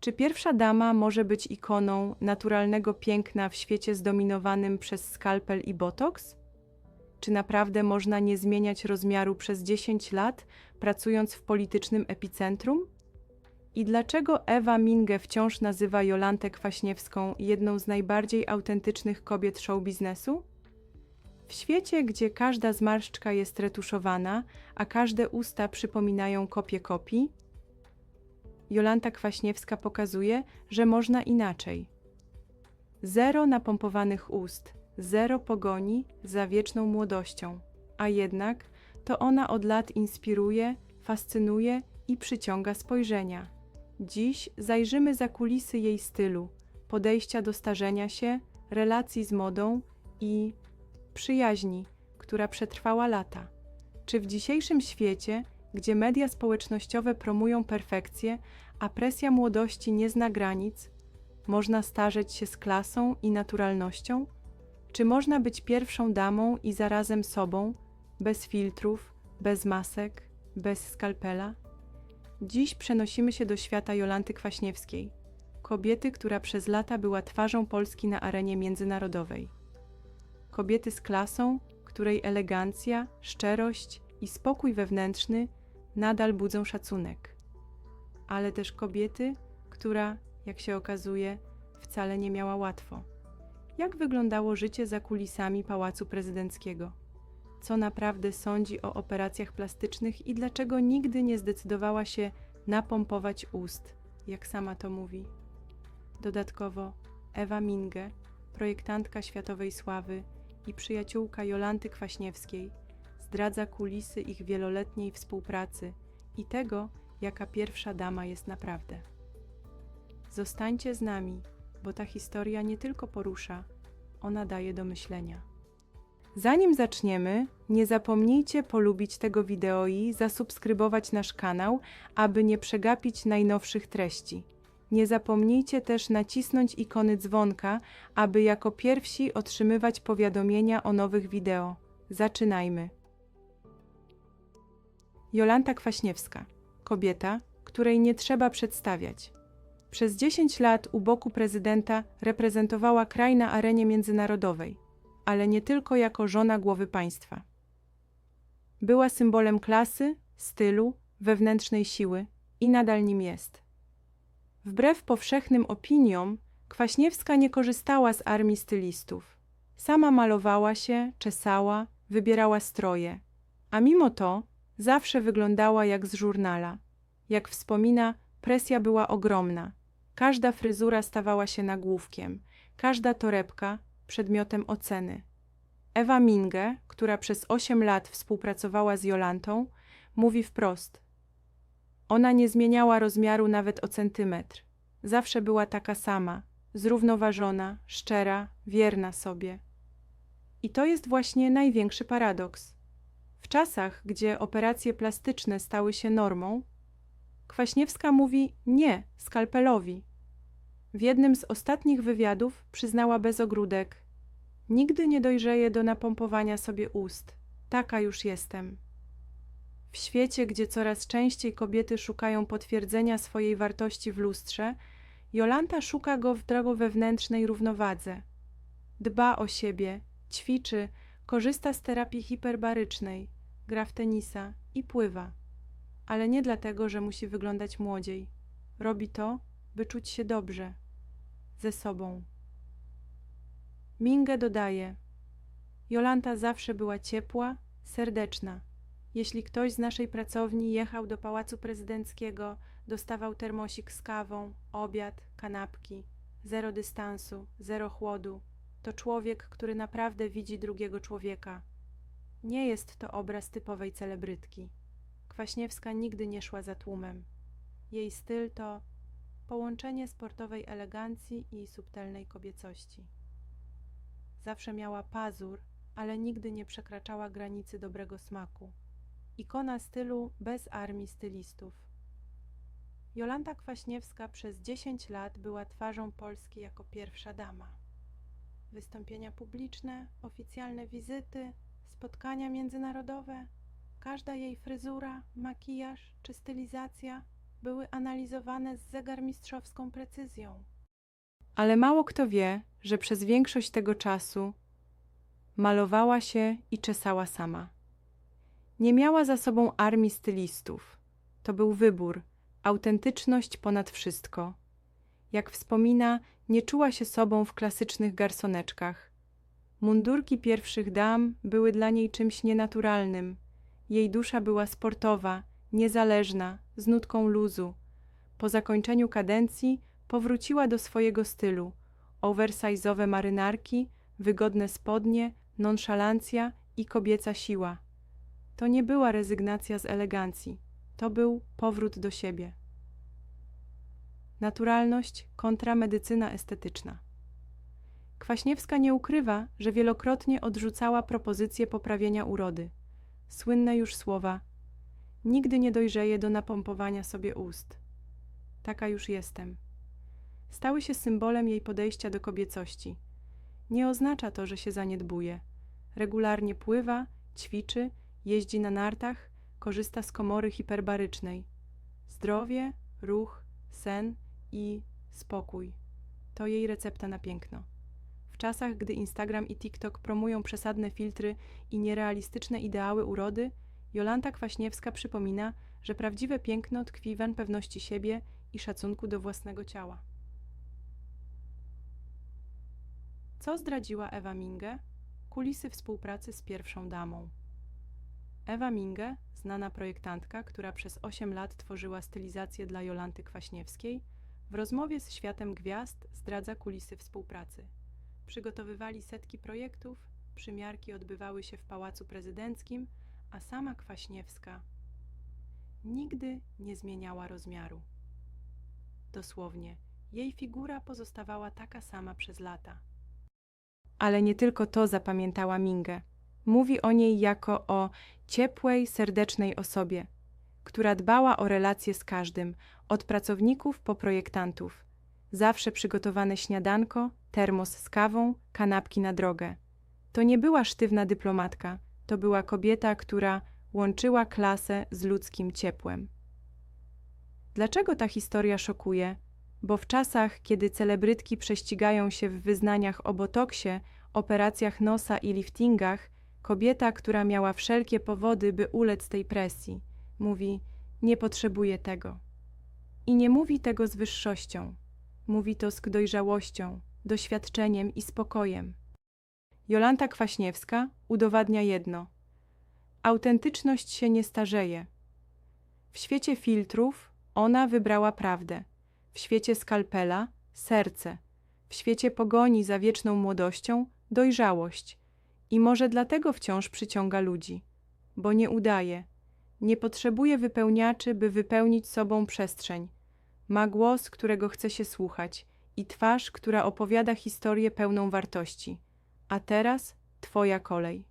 Czy pierwsza dama może być ikoną naturalnego piękna w świecie zdominowanym przez skalpel i botoks? Czy naprawdę można nie zmieniać rozmiaru przez 10 lat, pracując w politycznym epicentrum? I dlaczego Ewa Minge wciąż nazywa Jolantę Kwaśniewską jedną z najbardziej autentycznych kobiet show biznesu? W świecie, gdzie każda zmarszczka jest retuszowana, a każde usta przypominają kopię kopii, Jolanta Kwaśniewska pokazuje, że można inaczej. Zero napompowanych ust, zero pogoni za wieczną młodością, a jednak to ona od lat inspiruje, fascynuje i przyciąga spojrzenia. Dziś zajrzymy za kulisy jej stylu, podejścia do starzenia się, relacji z modą i przyjaźni, która przetrwała lata. Czy w dzisiejszym świecie, gdzie media społecznościowe promują perfekcję, a presja młodości nie zna granic, można starzeć się z klasą i naturalnością? Czy można być pierwszą damą i zarazem sobą, bez filtrów, bez masek, bez skalpela? Dziś przenosimy się do świata Jolanty Kwaśniewskiej, kobiety, która przez lata była twarzą Polski na arenie międzynarodowej. Kobiety z klasą, której elegancja, szczerość i spokój wewnętrzny nadal budzą szacunek. Ale też kobiety, która, jak się okazuje, wcale nie miała łatwo. Jak wyglądało życie za kulisami Pałacu Prezydenckiego? Co naprawdę sądzi o operacjach plastycznych i dlaczego nigdy nie zdecydowała się napompować ust, jak sama to mówi? Dodatkowo Ewa Minge, projektantka światowej sławy i przyjaciółka Jolanty Kwaśniewskiej, zdradza kulisy ich wieloletniej współpracy i tego, jaka pierwsza dama jest naprawdę. Zostańcie z nami, bo ta historia nie tylko porusza, ona daje do myślenia. Zanim zaczniemy, nie zapomnijcie polubić tego wideo i zasubskrybować nasz kanał, aby nie przegapić najnowszych treści. Nie zapomnijcie też nacisnąć ikony dzwonka, aby jako pierwsi otrzymywać powiadomienia o nowych wideo. Zaczynajmy. Jolanta Kwaśniewska, kobieta, której nie trzeba przedstawiać. Przez 10 lat u boku prezydenta reprezentowała kraj na arenie międzynarodowej, ale nie tylko jako żona głowy państwa. Była symbolem klasy, stylu, wewnętrznej siły i nadal nim jest. Wbrew powszechnym opiniom, Kwaśniewska nie korzystała z armii stylistów. Sama malowała się, czesała, wybierała stroje, a mimo to zawsze wyglądała jak z żurnala. Jak wspomina, presja była ogromna. Każda fryzura stawała się nagłówkiem, każda torebka przedmiotem oceny. Ewa Minge, która przez 8 lat współpracowała z Jolantą, mówi wprost: Ona nie zmieniała rozmiaru nawet o centymetr. Zawsze była taka sama, zrównoważona, szczera, wierna sobie. I to jest właśnie największy paradoks. W czasach, gdzie operacje plastyczne stały się normą, Kwaśniewska mówi nie skalpelowi. W jednym z ostatnich wywiadów przyznała bez ogródek: Nigdy nie dojrzeję do napompowania sobie ust. Taka już jestem. W świecie, gdzie coraz częściej kobiety szukają potwierdzenia swojej wartości w lustrze, Jolanta szuka go w drogo wewnętrznej równowadze. Dba o siebie, ćwiczy, korzysta z terapii hiperbarycznej, gra w tenisa i pływa. Ale nie dlatego, że musi wyglądać młodziej. Robi to, by czuć się dobrze, ze sobą. Minge dodaje: Jolanta zawsze była ciepła, serdeczna. Jeśli ktoś z naszej pracowni jechał do pałacu prezydenckiego, dostawał termosik z kawą, obiad, kanapki, zero dystansu, zero chłodu. To człowiek, który naprawdę widzi drugiego człowieka. Nie jest to obraz typowej celebrytki. Kwaśniewska nigdy nie szła za tłumem. Jej styl to połączenie sportowej elegancji i subtelnej kobiecości. Zawsze miała pazur, ale nigdy nie przekraczała granicy dobrego smaku. Ikona stylu bez armii stylistów. Jolanta Kwaśniewska przez 10 lat była twarzą Polski jako pierwsza dama. Wystąpienia publiczne, oficjalne wizyty, spotkania międzynarodowe, każda jej fryzura, makijaż czy stylizacja były analizowane z zegarmistrzowską precyzją. Ale mało kto wie, że przez większość tego czasu malowała się i czesała sama. Nie miała za sobą armii stylistów. To był wybór, autentyczność ponad wszystko. Jak wspomina, nie czuła się sobą w klasycznych garsoneczkach. Mundurki pierwszych dam były dla niej czymś nienaturalnym. Jej dusza była sportowa, niezależna, z nutką luzu. Po zakończeniu kadencji powróciła do swojego stylu. Oversize'owe marynarki, wygodne spodnie, nonszalancja i kobieca siła. To nie była rezygnacja z elegancji, to był powrót do siebie. Naturalność kontra medycyna estetyczna. Kwaśniewska nie ukrywa, że wielokrotnie odrzucała propozycję poprawienia urody. Słynne już słowa: Nigdy nie dojrzeję do napompowania sobie ust. Taka już jestem. Stały się symbolem jej podejścia do kobiecości. Nie oznacza to, że się zaniedbuje. Regularnie pływa, ćwiczy, jeździ na nartach, korzysta z komory hiperbarycznej. Zdrowie, ruch, sen i spokój to jej recepta na piękno. W czasach, gdy Instagram i TikTok promują przesadne filtry i nierealistyczne ideały urody, Jolanta Kwaśniewska przypomina, że prawdziwe piękno tkwi w pewności siebie i szacunku do własnego ciała. Co zdradziła Ewa Minge? Kulisy współpracy z pierwszą damą. Ewa Minge, znana projektantka, która przez 8 lat tworzyła stylizację dla Jolanty Kwaśniewskiej, w rozmowie z Światem Gwiazd zdradza kulisy współpracy. Przygotowywali setki projektów, przymiarki odbywały się w Pałacu Prezydenckim, a sama Kwaśniewska nigdy nie zmieniała rozmiaru. Dosłownie, jej figura pozostawała taka sama przez lata. Ale nie tylko to zapamiętała Mingę. Mówi o niej jako o ciepłej, serdecznej osobie, która dbała o relacje z każdym, od pracowników po projektantów. Zawsze przygotowane śniadanko, termos z kawą, kanapki na drogę. To nie była sztywna dyplomatka, to była kobieta, która łączyła klasę z ludzkim ciepłem. Dlaczego ta historia szokuje? Bo w czasach, kiedy celebrytki prześcigają się w wyznaniach o botoksie, operacjach nosa i liftingach, kobieta, która miała wszelkie powody, by ulec tej presji, mówi: Nie potrzebuję tego. I nie mówi tego z wyższością, mówi to z dojrzałością, doświadczeniem i spokojem. Jolanta Kwaśniewska udowadnia jedno: autentyczność się nie starzeje. W świecie filtrów ona wybrała prawdę, w świecie skalpela serce, w świecie pogoni za wieczną młodością dojrzałość. I może dlatego wciąż przyciąga ludzi, bo nie udaje, nie potrzebuje wypełniaczy, by wypełnić sobą przestrzeń. Ma głos, którego chce się słuchać, i twarz, która opowiada historię pełną wartości. A teraz Twoja kolej.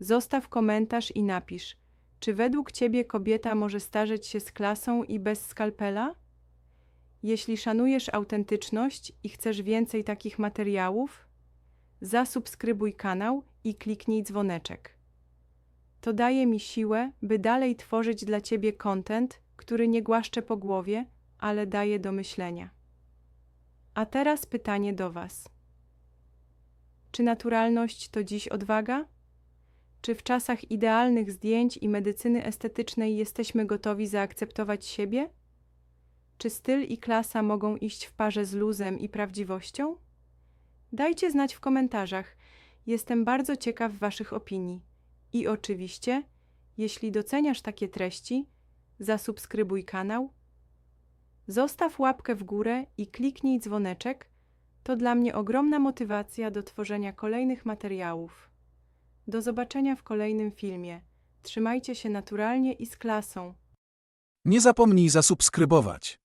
Zostaw komentarz i napisz, czy według Ciebie kobieta może starzeć się z klasą i bez skalpela? Jeśli szanujesz autentyczność i chcesz więcej takich materiałów, zasubskrybuj kanał i kliknij dzwoneczek. To daje mi siłę, by dalej tworzyć dla Ciebie content, który nie głaszcze po głowie, ale daje do myślenia. A teraz pytanie do Was. Czy naturalność to dziś odwaga? Czy w czasach idealnych zdjęć i medycyny estetycznej jesteśmy gotowi zaakceptować siebie? Czy styl i klasa mogą iść w parze z luzem i prawdziwością? Dajcie znać w komentarzach. Jestem bardzo ciekaw Waszych opinii. I oczywiście, jeśli doceniasz takie treści, zasubskrybuj kanał, zostaw łapkę w górę i kliknij dzwoneczek. To dla mnie ogromna motywacja do tworzenia kolejnych materiałów. Do zobaczenia w kolejnym filmie. Trzymajcie się naturalnie i z klasą. Nie zapomnij zasubskrybować.